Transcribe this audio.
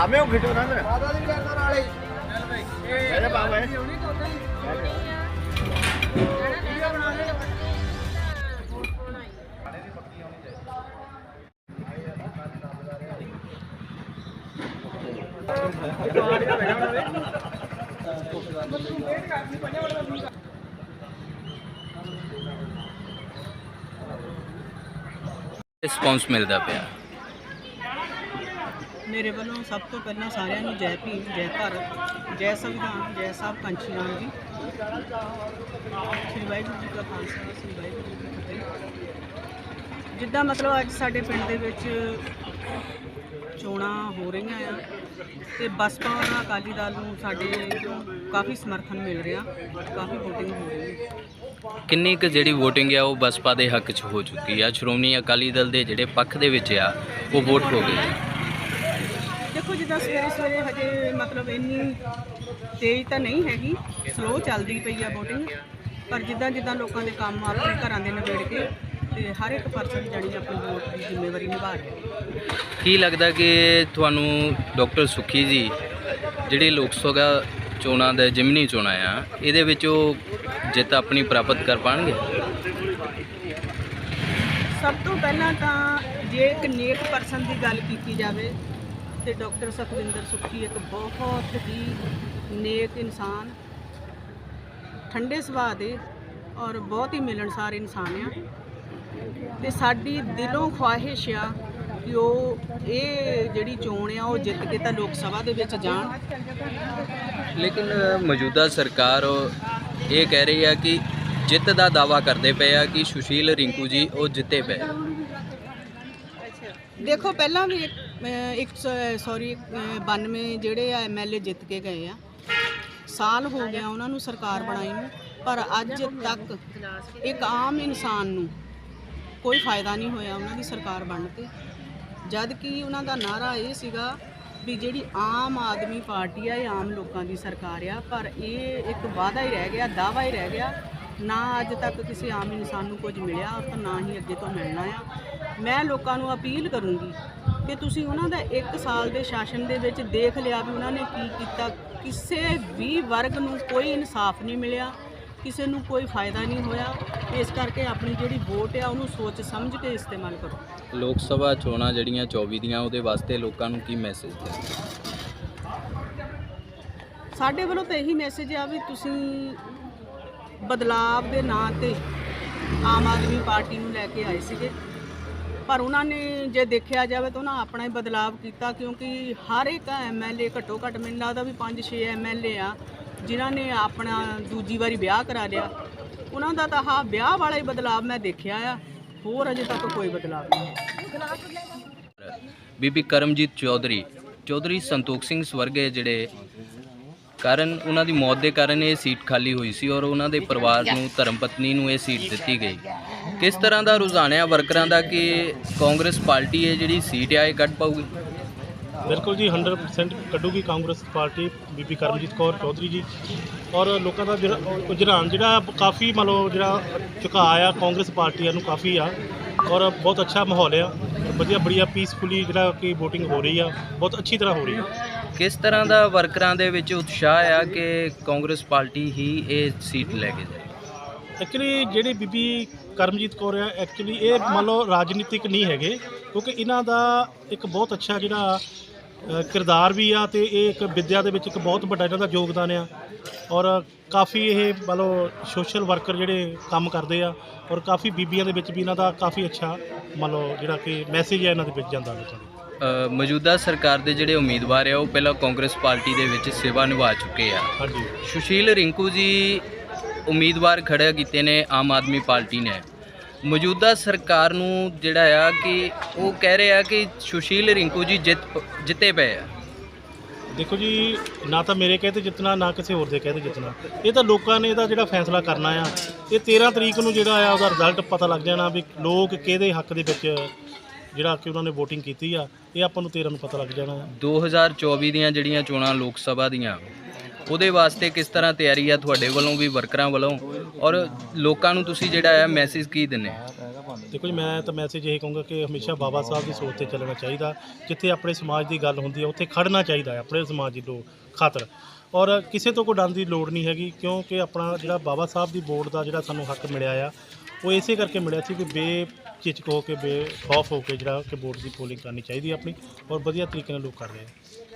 ਖਿੱਚੋ ਨਾ ਮੇਰਾ ਆਦਾ ਦੀ ਕਰਦਾ ਨਾਲੇ ਮੇਰੇ ਬਾਬਾ ਰਿਸਪੌਂਸ ਮਿਲਦਾ ਪਿਆ। ਮੇਰੇ ਵੱਲੋਂ ਸਭ ਤੋਂ ਪਹਿਲਾਂ ਸਾਰਿਆਂ ਨੂੰ ਜੈ ਭੀਮ, ਜੈ ਭਾਰਤ, ਜੈ ਸੰਵਿਧਾਨ, ਜੈ ਸਾਹਿਬ ਪੰਛੀ ਰਾਮ ਜੀ। ਸ੍ਰੀ ਵਾਹਿਗੁਰੂ ਜੀ ਕਾ ਖਾਲਸਾ, ਸ੍ਰੀ ਵਾਹਿਗੁਰੂ ਜੀ ਕੀ ਫਤਿਹ। ਜਿੱਦਾਂ ਮਤਲਬ ਅੱਜ ਸਾਡੇ ਪਿੰਡ ਦੇ ਵਿੱਚ ਚੋਣਾਂ ਹੋ ਰਹੀਆਂ ਆ ਤੇ ਬਸਪਾ ਔਰ ਅਕਾਲੀ ਦਲ ਨੂੰ ਸਾਡੇ ਕਾਫੀ ਸਮਰਥਨ ਮਿਲ ਰਿਹਾ, ਕਾਫੀ ਵੋਟਿੰਗ ਹੋ ਰਹੀ ਹੈ। ਕਿੰਨੀ ਕੁ ਜਿਹੜੀ VOTING ਆ ਉਹ ਬਸਪਾ ਦੇ ਹੱਕ 'ਚ ਹੋ ਚੁੱਕੀ ਆ। ਸ਼੍ਰੋਮਣੀ ਅਕਾਲੀ ਦਲ ਦੇ ਜਿਹੜੇ ਪੱਖ ਦੇ ਵਿੱਚ ਆ, ਉਹ ਵੋਟ ਹੋ ਗਈ ਦੇਖੋ ਜਿੱਦਾਂ ਸਵੇਰੇ ਸਵੇਰੇ ਹਜੇ ਮਤਲਬ ਇੰਨੀ ਤੇਜ਼ ਤਾਂ ਨਹੀਂ ਹੈਗੀ ਸਲੋ ਚੱਲਦੀ ਪਈ ਆ VOTING ਪਰ ਜਿੱਦਾਂ ਜਿੱਦਾਂ ਲੋਕਾਂ ਦੇ ਕੰਮ ਆਪਣੇ ਘਰਾਂ ਦੇ ਨਿਬੇੜ ਕੇ ਤੇ ਹਰ ਇੱਕ ਪਰਸਨ ਜਾਣੀ ਆਪਣੀ ਵੋਟ ਦੀ ਜ਼ਿੰਮੇਵਾਰੀ ਨਿਭਾ ਰਿਹਾ ਕੀ ਲੱਗਦਾ ਕਿ ਤੁਹਾਨੂੰ ਡਾਕਟਰ ਸੁਖੀ ਜੀ ਜਿਹੜੀ ਲੋਕ ਸਭਾ ਚੋਣਾਂ ਦਾ ਜਿਮਨੀ ਚੋਣਾਂ ਆ ਇਹਦੇ ਵਿੱਚ ਉਹ ਜਿੱਤ ਆਪਣੀ ਪ੍ਰਾਪਤ ਕਰ ਪਾਣਗੇ? ਸਭ ਤੋਂ ਪਹਿਲਾਂ ਤਾਂ ਜੇ ਇੱਕ ਨੇਕ ਪਰਸਨ ਦੀ ਗੱਲ ਕੀਤੀ ਜਾਵੇ ਤੇ ਡਾਕਟਰ ਸੁਖਵਿੰਦਰ ਸੁੱਖੀ ਇੱਕ ਬਹੁਤ ਹੀ ਨੇਕ ਇਨਸਾਨ ਠੰਡੇ ਸੁਭਾਅ ਦੇ ਔਰ ਬਹੁਤ ਹੀ ਮਿਲਣਸਾਰ ਇਨਸਾਨ ਆ। ਤੇ ਸਾਡੀ ਦਿਲੋਂ ਖੁਆਇਸ਼ ਆ ਕਿ ਉਹ ਇਹ ਜਿਹੜੀ ਚੋਣ ਆ ਉਹ ਜਿੱਤ ਕੇ ਤਾਂ ਲੋਕ ਸਭਾ ਦੇ ਵਿੱਚ ਜਾਣ। ਲੇਕਿਨ ਮੌਜੂਦਾ ਸਰਕਾਰ ਇਹ ਕਹਿ ਰਹੀ ਆ ਕਿ ਜਿੱਤ ਦਾ ਦਾਵਾ ਕਰਦੇ ਪਏ ਆ ਕਿ ਸੁਸ਼ੀਲ ਰਿੰਕੂ ਜੀ ਉਹ ਜਿੱਤੇ ਪਏ। ਦੇਖੋ ਪਹਿਲਾਂ ਵੀ ਇੱਕ, ਅਹ, ਇੱਕ ਸੌਰੀ 92 ਜਿਹੜੇ ਆ ਐਮਐਲਏ ਜਿੱਤ ਕੇ ਗਏ ਆ। ਸਾਲ ਹੋ ਗਿਆ ਉਹਨਾਂ ਨੂੰ ਸਰਕਾਰ ਬਣਾਈ ਨੂੰ ਪਰ ਅੱਜ ਤੱਕ ਇੱਕ ਆਮ ਇਨਸਾਨ ਨੂੰ ਕੋਈ ਫਾਇਦਾ ਨਹੀਂ ਹੋਇਆ ਉਹਨਾਂ ਦੀ ਸਰਕਾਰ ਬਣ ਤੇ ਜਦ ਕਿ ਉਹਨਾਂ ਦਾ ਨਾਰਾ ਇਹ ਸੀਗਾ ਵੀ ਜਿਹੜੀ ਆਮ ਆਦਮੀ ਪਾਰਟੀ ਆ ਇਹ ਆਮ ਲੋਕਾਂ ਦੀ ਸਰਕਾਰ ਆ ਪਰ ਇਹ ਇੱਕ ਵਾਅਦਾ ਹੀ ਰਹਿ ਗਿਆ ਦਾਵਾ ਹੀ ਰਹਿ ਗਿਆ ਨਾ ਅੱਜ ਤੱਕ ਕਿਸੇ ਆਮ ਇਨਸਾਨ ਨੂੰ ਕੁਝ ਮਿਲਿਆ ਤਾਂ ਨਾ ਹੀ ਅੱਗੇ ਤੋਂ ਮਿਲਣਾ ਆ। ਮੈਂ ਲੋਕਾਂ ਨੂੰ ਅਪੀਲ ਕਰੂੰਗੀ ਕਿ ਤੁਸੀਂ ਉਹਨਾਂ ਦਾ 1 ਸਾਲ ਦੇ ਸ਼ਾਸਨ ਦੇ ਵਿੱਚ ਦੇਖ ਲਿਆ ਵੀ ਉਹਨਾਂ ਨੇ ਕੀ ਕੀਤਾ। ਕਿਸੇ ਵੀ ਵਰਗ ਨੂੰ ਕੋਈ ਇਨਸਾਫ ਨਹੀਂ ਮਿਲਿਆ ਕਿਸੇ ਨੂੰ ਕੋਈ ਫਾਇਦਾ ਨਹੀਂ ਹੋਇਆ। ਇਸ ਕਰਕੇ ਆਪਣੀ ਜਿਹੜੀ ਵੋਟ ਆ ਉਹਨੂੰ ਸੋਚ ਸਮਝ ਕੇ ਇਸਤੇਮਾਲ ਕਰੋ। ਲੋਕ ਸਭਾ ਚੋਣਾਂ ਜਿਹੜੀਆਂ 24 ਦੀਆਂ ਉਹਦੇ ਵਾਸਤੇ ਲੋਕਾਂ ਨੂੰ ਕੀ ਮੈਸੇਜ ਦੇ ਸਾਡੇ ਵੱਲੋਂ ਤਾਂ ਇਹੀ ਮੈਸੇਜ ਆ ਵੀ ਤੁਸੀਂ ਬਦਲਾਵ ਦੇ ਨਾਂ ਤੇ ਆਮ ਆਦਮੀ ਪਾਰਟੀ ਨੂੰ ਲੈ ਕੇ ਆਏ ਸੀਗੇ। ਪਰ ਉਹਨਾਂ ਨੇ ਜੇ ਦੇਖਿਆ ਜਾਵੇ ਤਾਂ ਉਹਨਾਂ ਆਪਣਾ ਹੀ ਬਦਲਾਵ ਕੀਤਾ ਕਿਉਂਕਿ ਹਰ ਇੱਕ ਐਮਐਲਏ ਘੱਟੋ ਘੱਟ ਮੈਨੂੰ ਲੱਗਦਾ ਵੀ 5-6 ਐਮਐਲਏ ਆ, ਜਿਨ੍ਹਾਂ ਨੇ ਆਪਣਾ ਦੂਜੀ ਵਾਰੀ ਵਿਆਹ ਕਰਾ ਲਿਆ। ਉਹਨਾਂ ਦਾ ਤਾਂ ਹਾਂ ਵਿਆਹ ਵਾਲਾ ਹੀ ਬਦਲਾਵ ਮੈਂ ਦੇਖਿਆ ਆ, ਹੋਰ ਅਜੇ ਤੱਕ ਕੋਈ ਬਦਲਾਵ ਨਹੀਂ ਬੀਬੀ ਕਰਮਜੀਤ ਚੌਧਰੀ ਚੌਧਰੀ ਸੰਤੋਖ ਸਿੰਘ ਸਵਰਗੇ ਜਿਹੜੇ ਕਾਰਨ ਉਹਨਾਂ ਦੀ ਮੌਤ ਦੇ ਕਾਰਨ ਇਹ ਸੀਟ ਖਾਲੀ ਹੋਈ ਸੀ ਔਰ ਉਹਨਾਂ ਦੇ ਪਰਿਵਾਰ ਨੂੰ ਧਰਮ ਪਤਨੀ ਨੂੰ ਇਹ ਸੀਟ ਦਿੱਤੀ ਗਈ। ਕਿਸ ਤਰ੍ਹਾਂ ਦਾ ਰੁਝਾਨ ਹੈ ਵਰਕਰਾਂ ਦਾ ਕਿ ਕਾਂਗਰਸ ਪਾਰਟੀ ਹੈ ਜਿਹੜੀ ਸੀਟ ਆ ਇਹ ਕੱਢ ਪਾਊਗੀ? ਬਿਲਕੁਲ ਜੀ 100% ਕੱਢੂਗੀ ਕਾਂਗਰਸ ਪਾਰਟੀ ਬੀਬੀ ਕਰਮਜੀਤ ਕੌਰ ਚੌਧਰੀ ਜੀ। ਔਰ ਲੋਕਾਂ ਦਾ ਜਿਹੜਾ ਰੁਝਾਨ ਜਿਹੜਾ ਕਾਫੀ ਮੰਨ ਲਓ ਜਿਹੜਾ ਝੁਕਾਅ ਆ ਕਾਂਗਰਸ ਪਾਰਟੀ ਨੂੰ ਕਾਫੀ ਆ। ਔਰ ਬਹੁਤ ਅੱਛਾ ਮਾਹੌਲ ਆ। ਵਧੀਆ ਬੜੀਆ ਪੀਸਫੁਲੀ ਜਿਹੜਾ ਕਿ VOTING ਹੋ ਰਹੀ ਆ। ਬਹੁਤ ਅੱਛੀ ਤਰ੍ਹਾਂ ਹੋ ਰਹੀ ਆ। ਕਿਸ ਤਰ੍ਹਾਂ ਦਾ ਵਰਕਰਾਂ ਦੇ ਵਿੱਚ ਉਤਸ਼ਾਹ ਆ ਕਿ ਕਾਂਗਰਸ ਪਾਰਟੀ ਹੀ ਇਹ ਸੀਟ ਲੈ ਕੇ ਜਾਏ? ਐਕਚੁਅਲੀ ਜਿਹੜੀ ਬੀਬੀ ਕਰਮਜੀਤ ਕੌਰ ਆ ਐਕਚੁਅਲੀ ਇਹ ਮੰਨ ਲਓ ਰਾਜਨੀਤਿਕ ਨਹੀਂ ਹੈਗੇ ਕਿਉਂਕਿ ਇਹਨਾਂ ਦਾ ਇੱਕ ਬਹੁਤ ਅੱਛਾ ਜਿਹੜਾ ਅ, ਕਿਰਦਾਰ ਵੀ ਆ ਤੇ ਇਹ ਇੱਕ ਵਿਦਿਆ ਦੇ ਵਿੱਚ ਇੱਕ ਬਹੁਤ ਵੱਡਾ ਇਹਨਾਂ ਦਾ ਯੋਗਦਾਨ ਆ। ਔਰ ਕਾਫੀ ਇਹ ਮੰਨ ਲਓ ਸੋਸ਼ਲ ਵਰਕਰ ਜਿਹੜੇ ਕੰਮ ਕਰਦੇ ਆ ਔਰ ਕਾਫੀ ਬੀਬੀਆਂ ਦੇ ਵਿੱਚ ਵੀ ਇਹਨਾਂ ਦਾ ਕਾਫੀ ਅੱਛਾ ਮੰਨ ਲਓ ਜਿਹੜਾ ਕਿ ਮੈਸੇਜ ਹੈ ਇਹਨਾਂ ਦੇ ਵਿੱਚ ਜਾਂਦਾ ਲੋਕਾਂ ਦੇ। ਅ, ਮੌਜੂਦਾ ਸਰਕਾਰ ਦੇ ਜਿਹੜੇ ਉਮੀਦਵਾਰ ਆ ਉਹ ਪਹਿਲਾਂ ਕਾਂਗਰਸ ਪਾਰਟੀ ਦੇ ਵਿੱਚ ਸੇਵਾ ਨਿਭਾ ਚੁੱਕੇ ਆ। ਹਾਂਜੀ। ਸੁਸ਼ੀਲ ਰਿੰਕੂ ਜੀ ਉਮੀਦਵਾਰ ਖੜਾ ਕੀਤੇ ਨੇ ਆਮ ਆਦਮੀ ਪਾਰਟੀ ਨੇ। ਮੌਜੂਦਾ ਸਰਕਾਰ ਨੂੰ ਜਿਹੜਾ ਆ ਕਿ ਉਹ ਕਹਿ ਰਹੇ ਆ ਕਿ ਸੁਸ਼ੀਲ ਰਿੰਕੂ ਜੀ ਜਿੱਤ ਜਿੱਤੇ ਪਏ ਆ। ਦੇਖੋ ਜੀ ਨਾ ਤਾਂ ਮੇਰੇ ਕਹੇ ਤੇ ਜਿੱਤਣਾ ਨਾ ਕਿਸੇ ਹੋਰ ਦੇ ਕਹੇ ਤੇ ਜਿੱਤਣਾ। ਇਹ ਤਾਂ ਲੋਕਾਂ ਨੇ ਇਹਦਾ ਜਿਹੜਾ ਫੈਸਲਾ ਕਰਨਾ ਆ ਇਹ 13 ਤਰੀਕ ਨੂੰ ਜਿਹੜਾ ਆ ਉਹਦਾ ਰਿਜ਼ਲਟ ਪਤਾ ਲੱਗ ਜਾਣਾ ਵੀ ਲੋਕ ਕਿਹਦੇ ਹੱਕ ਦੇ ਵਿੱਚ ਜਿਹੜਾ ਕਿ ਉਹਨਾਂ ਨੇ VOTING ਕੀਤੀ ਆ ਇਹ ਆਪਾਂ ਨੂੰ 13 ਨੂੰ ਪਤਾ ਲੱਗ ਜਾਣਾ ਆ। 2024 ਦੀਆਂ ਜਿਹੜੀਆਂ ਚੋਣਾਂ ਲੋਕ ਸਭਾ ਦੀਆਂ ਉਹਦੇ ਵਾਸਤੇ ਕਿਸ ਤਰ੍ਹਾਂ ਤਿਆਰੀ ਆ ਤੁਹਾਡੇ ਵੱਲੋਂ ਵੀ ਵਰਕਰਾਂ ਵੱਲੋਂ? ਔਰ ਲੋਕਾਂ ਨੂੰ ਤੁਸੀਂ ਜਿਹੜਾ ਆ ਮੈਸੇਜ ਕੀ ਦਿੰਨੇ ਦੇਖੋ ਜੀ, ਮੈਂ ਤਾਂ ਮੈਸੇਜ ਇਹ ਕਹੂੰਗਾ ਕਿ ਹਮੇਸ਼ਾ ਬਾਬਾ ਸਾਹਿਬ ਦੀ ਸੋਚ ਤੇ ਚੱਲਣਾ ਚਾਹੀਦਾ। ਜਿੱਥੇ ਆਪਣੇ ਸਮਾਜ ਦੀ ਗੱਲ ਹੁੰਦੀ ਹੈ ਉੱਥੇ ਖੜਨਾ ਚਾਹੀਦਾ ਹੈ ਆਪਣੇ ਸਮਾਜ ਦੀ ਲੋਕ ਖਾਤਰ। ਔਰ ਕਿਸੇ ਤੋਂ ਕੋਈ ਡਰਨ ਦੀ ਲੋੜ ਨਹੀਂ ਹੈਗੀ, ਕਿਉਂਕਿ ਆਪਣਾ ਜਿਹੜਾ ਬਾਬਾ ਸਾਹਿਬ ਦੀ ਬੋਰਡ ਦਾ ਜਿਹੜਾ ਸਾਨੂੰ ਹੱਕ ਮਿਲਿਆ ਆ, ਉਹ ਇਸੇ ਕਰਕੇ ਮਿਲਿਆ ਸੀ ਕਿ ਬੇ ਝਿਜਕ ਹੋ ਕੇ ਬੇ ਖੌਫ ਹੋ ਕੇ ਜਿਹੜਾ ਕਿ ਬੋਰਡ ਦੀ ਪੋਲਿੰਗ ਕਰਨੀ ਚਾਹੀਦੀ ਹੈ ਆਪਣੀ, ਔਰ ਵਧੀਆ ਤਰੀਕੇ ਨਾਲ ਲੋਕ ਕਰ ਰਹੇ ਆ।